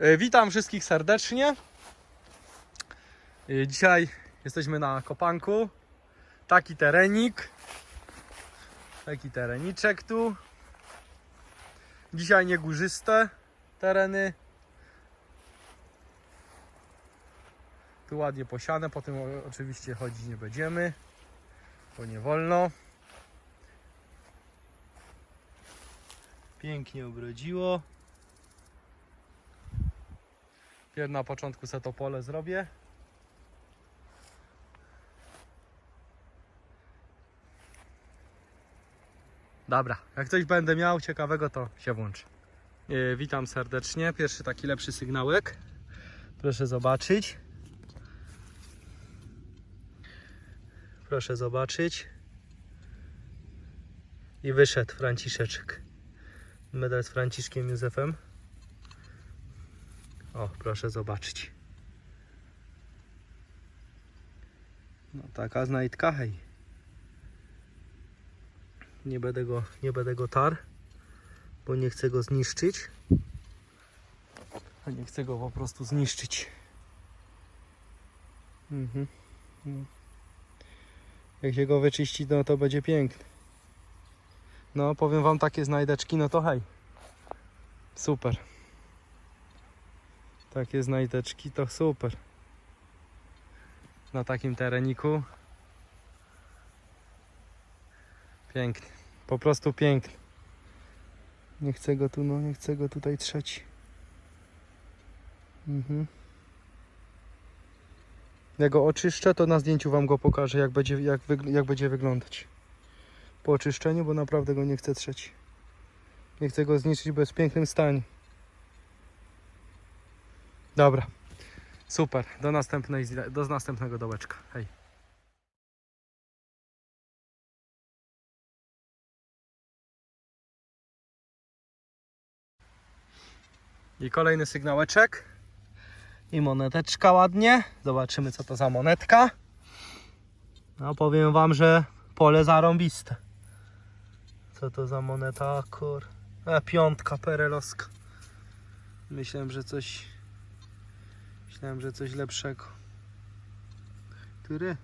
E, Witam wszystkich serdecznie. E, Dzisiaj jesteśmy na kopanku. Taki terenik. Taki tereniczek tu. Dzisiaj niegórzyste tereny. Tu ładnie posiane, po tym oczywiście chodzić nie będziemy, bo nie wolno. Pięknie obrodziło. Pierw na początku se to pole zrobię. Dobra, jak coś będę miał ciekawego, to się włączę. E, witam serdecznie. Pierwszy taki lepszy sygnałek. Proszę zobaczyć. Proszę zobaczyć. I wyszedł Franciszeczek. Medal z Franciszkiem Józefem. O, proszę zobaczyć. No taka znajdka, hej. Nie będę go, nie będę go tar, bo nie chcę go zniszczyć. A nie chcę go po prostu zniszczyć. Mhm. Jak się go wyczyści, no to będzie piękny. No, powiem wam takie znajdeczki, no to hej. Super. Takie znajdeczki to super. Na takim tereniku. Piękny. Po prostu piękny. Nie chcę go tu, no nie chcę go tutaj trzeć. Mhm. Jak go oczyszczę, to na zdjęciu wam go pokażę, jak będzie, jak, jak będzie wyglądać. Po oczyszczeniu, bo naprawdę go nie chcę trzeć. Nie chcę go zniszczyć, bo jest w pięknym stanie. Dobra. Super. Do, następnej, do następnego dołeczka. Hej. I kolejny sygnałeczek. I moneteczka ładnie. Zobaczymy co to za monetka. No powiem wam, że pole zarąbiste. Co to za moneta? Kur... E, piątka perelowska. Myślałem, że coś... Myślałem, że coś lepszego. Który?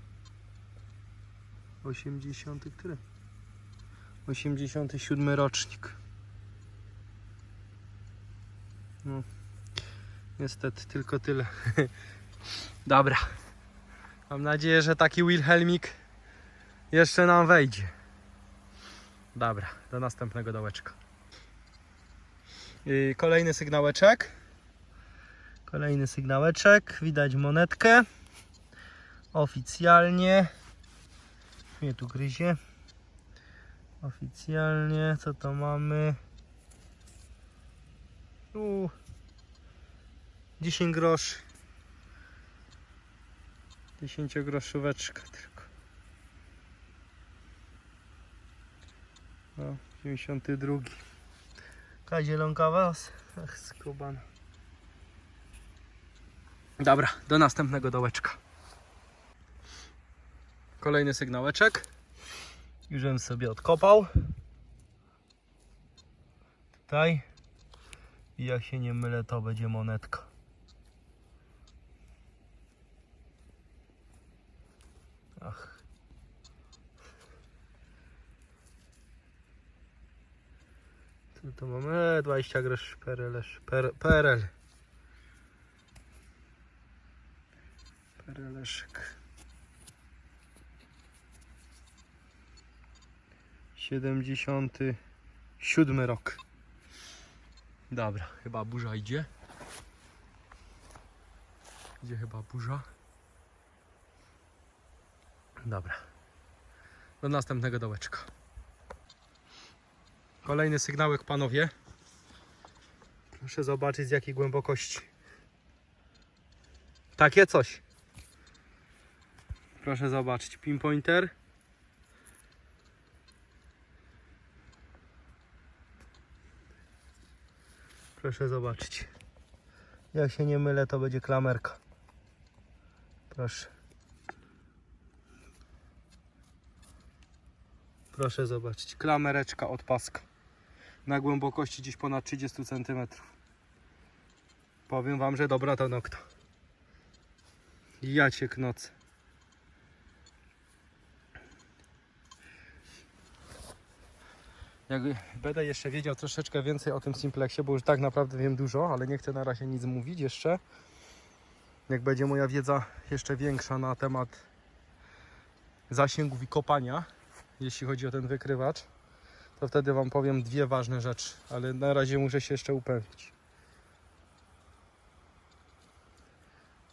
80. który? 87 rocznik. No. Niestety, tylko tyle. Dobra. Mam nadzieję, że taki Wilhelmik jeszcze nam wejdzie. Dobra, do następnego dołeczka. I kolejny sygnałeczek. Kolejny sygnałeczek. Widać monetkę. Oficjalnie. Mnie tu gryzie. Oficjalnie. Co to mamy? U. 10 groszy. 10 groszóweczka tylko. No, 92. Jaka zielonka was? Ach, skubana. Dobra, do następnego dołeczka. Kolejny sygnałeczek. Już sobie odkopał. Tutaj. I jak się nie mylę, to będzie monetka. Ach. Co to mamy? E, 20 groszy perelesz. Per, perel. Pereleszek. 77 rok. Dobra, chyba burza idzie. Idzie chyba burza. Dobra. Do następnego dołeczka. Kolejny sygnałek, panowie. Proszę zobaczyć z jakiej głębokości. Takie coś. Proszę zobaczyć. Pinpointer. Proszę zobaczyć. Jak się nie mylę, to będzie klamerka. Proszę. Proszę zobaczyć. Klamereczka od paska. Na głębokości gdzieś ponad 30 cm. powiem wam, że dobra to nokta. Ja cię Jak będę jeszcze wiedział troszeczkę więcej o tym simplexie, bo już tak naprawdę wiem dużo, ale nie chcę na razie nic mówić jeszcze. Jak będzie moja wiedza jeszcze większa na temat zasięgów i kopania, jeśli chodzi o ten wykrywacz, to wtedy Wam powiem dwie ważne rzeczy, ale na razie muszę się jeszcze upewnić.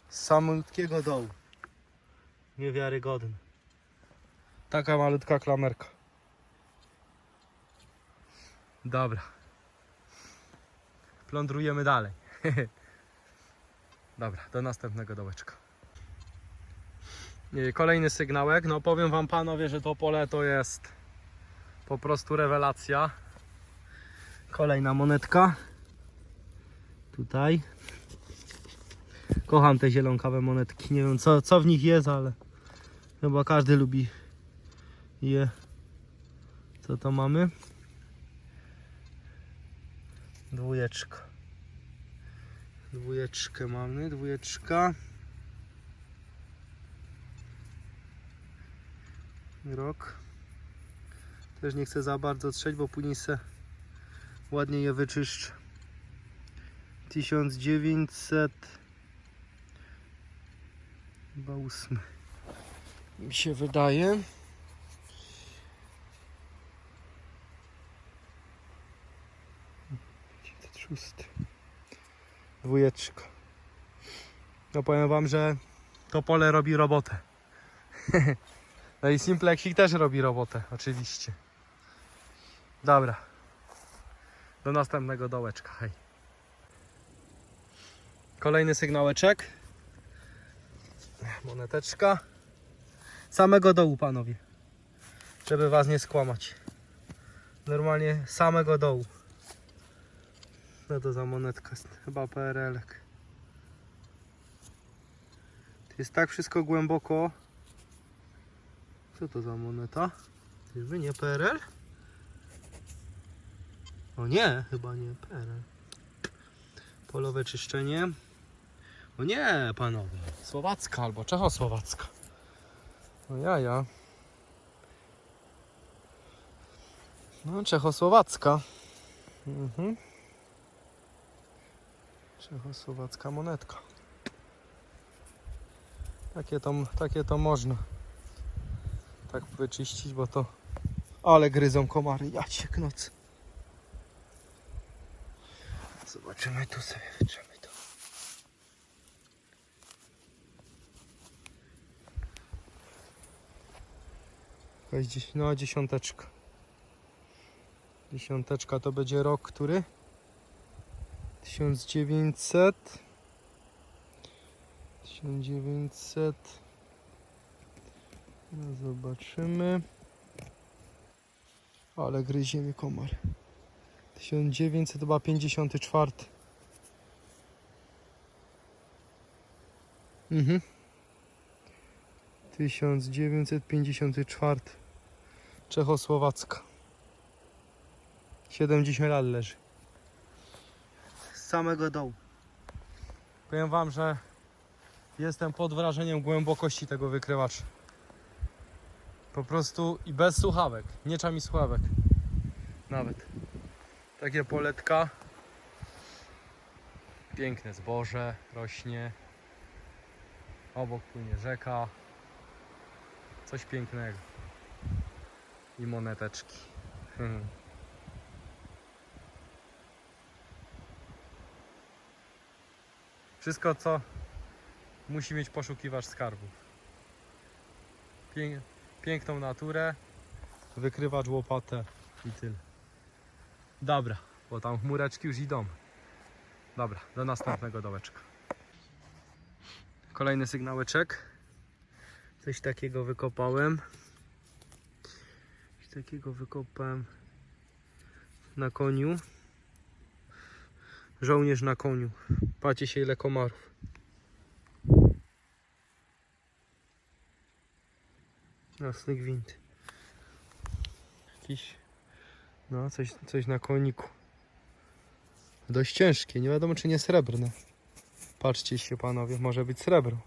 Z samotnego dołu. Niewiarygodne. Taka malutka klamerka. Dobra. Plądrujemy dalej. Dobra, do następnego dołeczka. Nie, Kolejny sygnałek. No powiem wam panowie, że to pole to jest po prostu rewelacja. Kolejna monetka. Tutaj. Kocham te zielonkawe monetki. Nie wiem co, co w nich jest, ale chyba każdy lubi je. Co to mamy? Dwójeczka. Dwójeczkę mamy, dwójeczka. Rok. Też nie chcę za bardzo trzeć, bo później se ładnie je wyczyszczę. 1900 chyba ósmy mi się wydaje. Szósty. Dwójeczka. No powiem wam, że to pole robi robotę. no i Simplexik też robi robotę, oczywiście. Dobra. Do następnego dołeczka, hej. Kolejny sygnałeczek. Moneteczka. Samego dołu, panowie. Żeby was nie skłamać. Normalnie samego dołu. Co to za monetka? Chyba PRL-ek. Jest tak wszystko głęboko. Co to za moneta? Czyżby nie PRL? O nie, chyba nie PRL. Polowe czyszczenie. O nie, panowie. Słowacka albo czechosłowacka. No jaja. No, czechosłowacka. Mhm. Czechosłowacka monetka. Takie to, takie to można. Tak wyczyścić, bo to... Ale gryzą komary, ja cię knoc. Zobaczymy tu sobie, wytrzemy to. No, dziesiąteczka. Dziesiąteczka to będzie rok, który? 1900 1900 no zobaczymy. Ale gryzie mi komar 1954 mhm. 1954 Czechosłowacka. 70 lat leży samego dołu. Powiem Wam, że jestem pod wrażeniem głębokości tego wykrywacza. Po prostu i bez słuchawek, nie czami słuchawek. Nawet. Takie poletka. Piękne zboże rośnie. Obok płynie rzeka. Coś pięknego. I moneteczki. Wszystko, co musi mieć poszukiwacz skarbów. Pię piękną naturę, wykrywacz łopatę i tyle. Dobra, bo tam chmureczki już idą. Dobra, do następnego dołeczka. Kolejny sygnałeczek. Coś takiego wykopałem. Coś takiego wykopałem na koniu. Żołnierz na koniu. Patrzcie się ile komarów. Jasny gwint. Jakiś. No, coś, coś na koniku. Dość ciężkie, nie wiadomo czy nie srebrne. Patrzcie się panowie, może być srebro.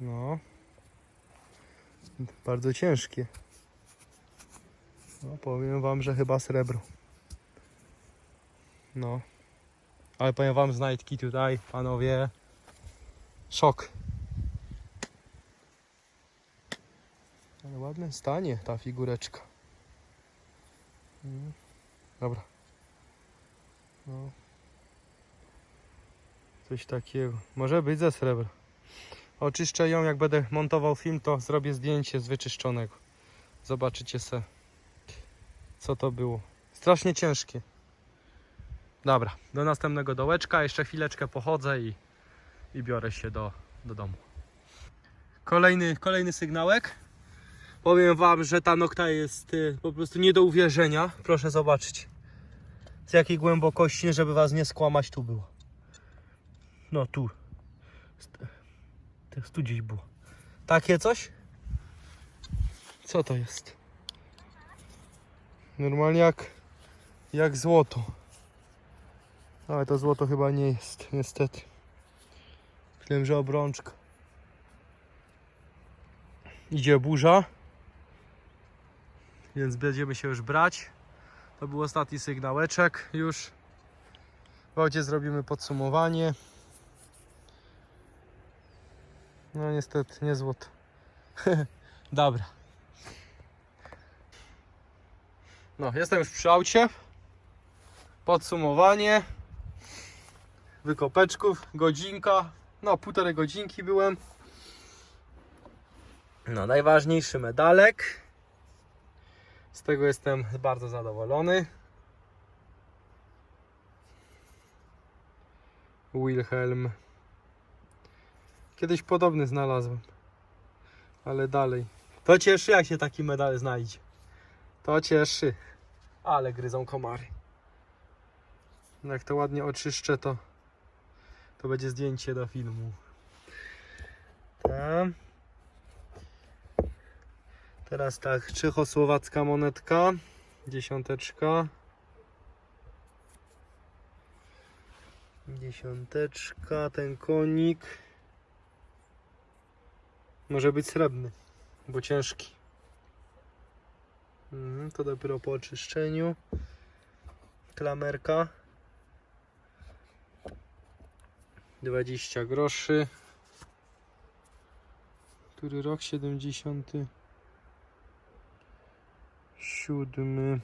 No. Bardzo ciężkie. No, powiem wam, że chyba srebro. No. Ale powiem wam, znajdki tutaj, panowie. Szok. Ale ładne stanie ta figureczka. Mm. Dobra. No. Coś takiego. Może być ze srebra. Oczyszczę ją, jak będę montował film, to zrobię zdjęcie z wyczyszczonego. Zobaczycie se, co to było. Strasznie ciężkie. Dobra, do następnego dołeczka. Jeszcze chwileczkę pochodzę i, i biorę się do, do domu. Kolejny, kolejny sygnałek. Powiem wam, że ta nokta jest y, po prostu nie do uwierzenia. Proszę zobaczyć. Z jakiej głębokości, żeby was nie skłamać, tu było. No tu. Tu gdzieś było. Takie coś? Co to jest? Normalnie jak, jak złoto. Ale to złoto chyba nie jest, niestety. Myślałem, że obrączka. Idzie burza. Więc będziemy się już brać. To był ostatni sygnałeczek już. W aucie zrobimy podsumowanie. No niestety, nie złoto. Dobra. No, jestem już przy aucie. Podsumowanie. Wykopeczków, godzinka. No, półtorej godzinki byłem. No, najważniejszy medalek. Z tego jestem bardzo zadowolony. Wilhelm. Kiedyś podobny znalazłem. Ale dalej. To cieszy, jak się taki medal znajdzie. To cieszy. Ale gryzą komary. Jak to ładnie oczyszczę, to to będzie zdjęcie do filmu. Tam. Teraz tak, czechosłowacka monetka, dziesiąteczka. Dziesiąteczka, ten konik. Może być srebrny, bo ciężki. Mhm, to dopiero po oczyszczeniu. Klamerka. 20 groszy. Który rok? 70. Siódmy.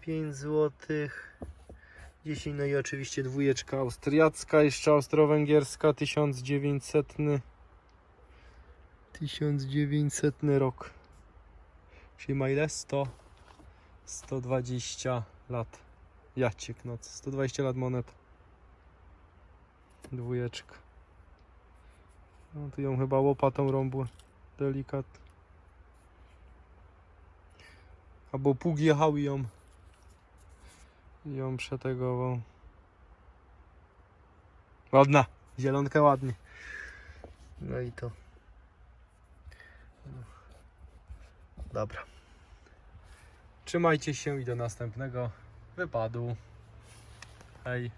5 złotych. 10, no i oczywiście dwójeczka austriacka, jeszcze austro-węgierska, 1900. 1900 rok. Czyli ma ile? 100, 120 lat. Jaciek, no 120 lat monet. Dwójeczka. No tu ją chyba łopatą rąbły. Delikat. Albo pług jechał i ją i ją przetegował. Ładna. Zielonka ładnie. No i to. Dobra. Trzymajcie się i do następnego wypadu. Hej.